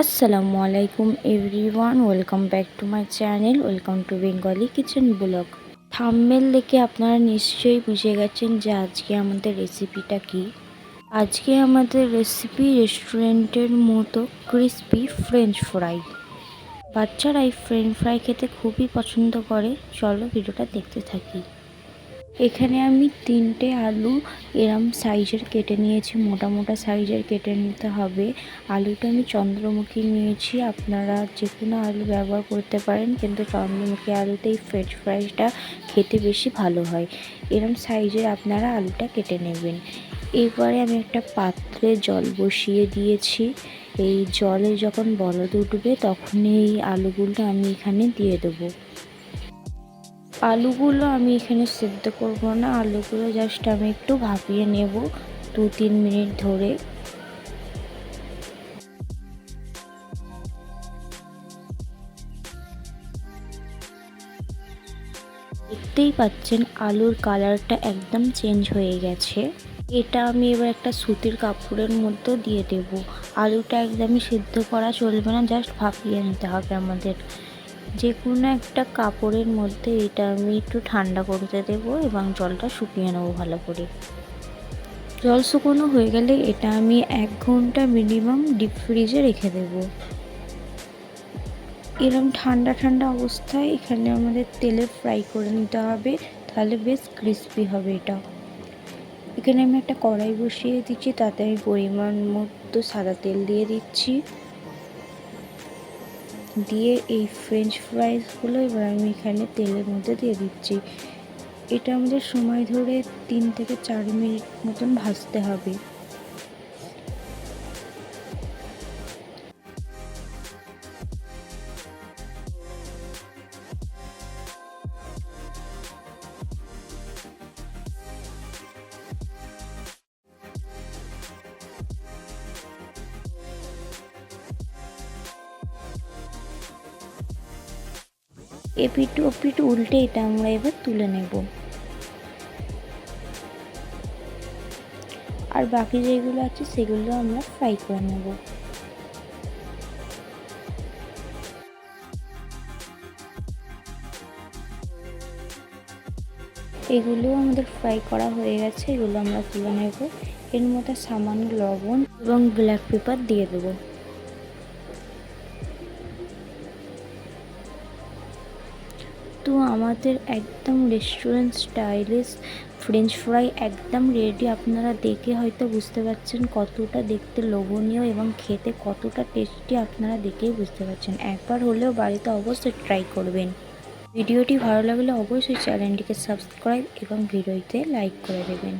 আসসালামু আলাইকুম everyone, welcome back to my channel, welcome to Bengali kitchen blog. Thumbnail দেখে আপনারা নিশ্চয়ই বুঝে গেছেন যে আজকে আমাদের রেসিপিটা কি। আজকে আমাদের রেসিপি রেস্টুরেন্টের মতো ক্রিসপি ফ্রেঞ্চ ফ্রাই। বাচ্চারা এই ফ্রেঞ্চ ফ্রাই খেতে খুবই পছন্দ করে। চলো ভিডিওটা দেখতে থাকি। এখানে আমি তিনটে আলু এরম সাইজের কেটে নিয়েছি, মোটা মোটা সাইজের কেটে নিতে হবে। আলুটা আমি চন্দ্রমুখী নিয়েছি, আপনারা যে কোনো আলু ব্যবহার করতে পারেন, কিন্তু চন্দ্রমুখী আলুতে এই ফ্রেঞ্চ ফ্রাইসটা খেতে বেশি ভালো হয়। এরম সাইজের আপনারা আলুটা কেটে নেবেন। এরপরে আমি একটা পাত্রে জল বসিয়ে দিয়েছি। এই জলে যখন বলদ উঠবে তখন এই আলুগুলো আমি এখানে দিয়ে দেবো। আলুগুলো আমি এখানে সেদ্ধ করব না। আলুগুলো জাস্ট আমি একটু ভাপিয়ে নেব দু তিন মিনিট ধরে। দেখতেই পাচ্ছেন আলুর কালারটা একদম চেঞ্জ হয়ে গেছে। এটা আমি এবার একটা সুতির কাপড়ের মধ্যে দিয়ে দেব। আলুটা একদমই সিদ্ধ করা চলবে না জাস্ট ভাপিয়ে নিতে হবে আমাদের। যে কোনো একটা কাপড়ের মধ্যে এটা আমি একটু ঠান্ডা করতে দেব এবং জলটা শুকিয়ে নেব ভালো করে। জল শুকনো হয়ে গেলে এটা আমি এক ঘণ্টা মিনিমাম ডিপ ফ্রিজে রেখে দেব। এরম ঠান্ডা ঠান্ডা অবস্থায় এখানে আমাদের তেলে ফ্রাই করে নিতে হবে, তাহলে বেশ ক্রিস্পি হবে এটা। এখানে আমি একটা কড়াই বসিয়ে দিচ্ছি, তাতে আমি পরিমাণ মতো সাদা তেল দিয়ে দিচ্ছি। দিয়ে এই ফ্রেঞ্চ ফ্রাইসগুলো এবার আমি এখানে তেলের মধ্যে দিয়ে দিচ্ছি। এটা আমাদের সময় ধরে তিন থেকে চার মিনিট মতন ভাজতে হবে। এপিটু ওপিটু উল্টে এটা আমরা এবার তুলে নেব। আর বাকি যেগুলো আছে সেগুলো আমরা ফ্রাই করে নেব। এগুলো আমাদের ফ্রাই করা হয়ে গেছে, এগুলো আমরা তুলে নেব। এর মধ্যে সামান্য লবণ এবং ব্ল্যাক পেপার দিয়ে দেবো। তো আমাদের একদম রেস্টুরেন্ট স্টাইলিশ ফ্রেঞ্চ ফ্রাই একদম রেডি আপনারা দেখে হয়তো বুঝতে পারছেন কতটা দেখতে লোভনীয় এবং খেতে কতটা টেস্টি আপনারা দেখেই বুঝতে পারছেন। একবার হলেও বাড়িতে অবশ্যই ট্রাই করবেন। ভিডিওটি ভালো লাগলে অবশ্যই চ্যানেলটিকে সাবস্ক্রাইব এবং ভিডিওতে লাইক করে দেবেন।